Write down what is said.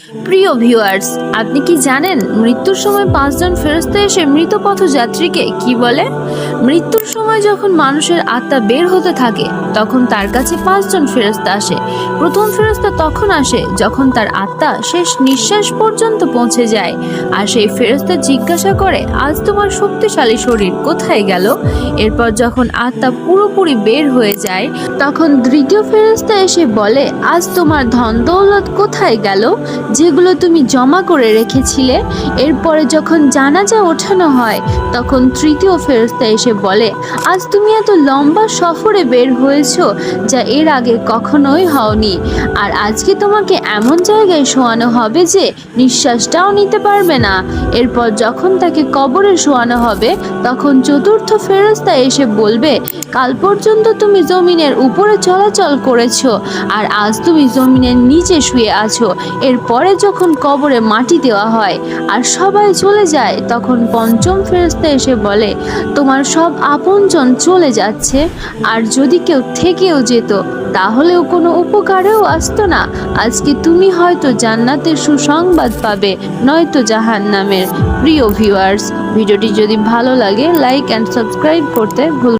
প্রিয় ভিউয়ার্স আপনি কি জানেন মৃত্যুর সময় পাঁচজন ফেরস্তা এসে মৃত পথযাত্রীকে কি বলে? মৃত্যুর সময় যখন মানুষের আত্মা বের হতে থাকে, তখন তার কাছে পাঁচজন ফেরস্তা আসে। প্রথম ফেরস্তা তখন আসে যখন তার আত্মা শেষ নিঃশ্বাস পর্যন্ত পৌঁছে যায়। আর সেই ফেরস্তা জিজ্ঞাসা করে, আজ তোমার শক্তিশালী শরীর কোথায় গেল? এরপর যখন আত্মা পুরোপুরি বের হয়ে যায়, তখন দ্বিতীয় ফেরস্তা এসে বলে, আজ তোমার ধন দৌলত কোথায় গেল? যেগুলো তুমি জমা করে রেখেছিলে, এরপরে যখন জানাজা ওঠানো হয়, তখন তৃতীয় ফেরস্তা এসে বলে, আজ তুমি এত লম্বা সফরে বের হয়েছ যা এর আগে কখনোই হওনি। আর আজকে তোমাকে এমন জায়গায় শোয়ানো হবে যে নিঃশ্বাসটাও নিতে পারবে না। এরপর যখন তাকে কবরে শোয়ানো হবে, তখন চতুর্থ ফেরস্তা এসে বলবে, কাল পর্যন্ত তুমি জমিনের উপরে চলাচল করেছ, আর আজ তুমি জমিনের নিচে শুয়ে আছো। এরপরে যখন কবরে মাটি দেওয়া হয় আর সবাই চলে যায়, তখন পঞ্চম ফেরস্তা এসে বলে, তোমার সব আপনজন চলে যাচ্ছে, আর যদি কেউ থেকেও যেত, তাহলেও কোনো উপকারেও আসতো না। আজকে তুমি হয়তো জান্নাতের সুসংবাদ পাবে, নয়তো জাহান্নামের। প্রিয় ভিউয়ার্স ভিডিওটি যদি ভালো লাগে লাইক অ্যান্ড সাবস্ক্রাইব করতে ভুল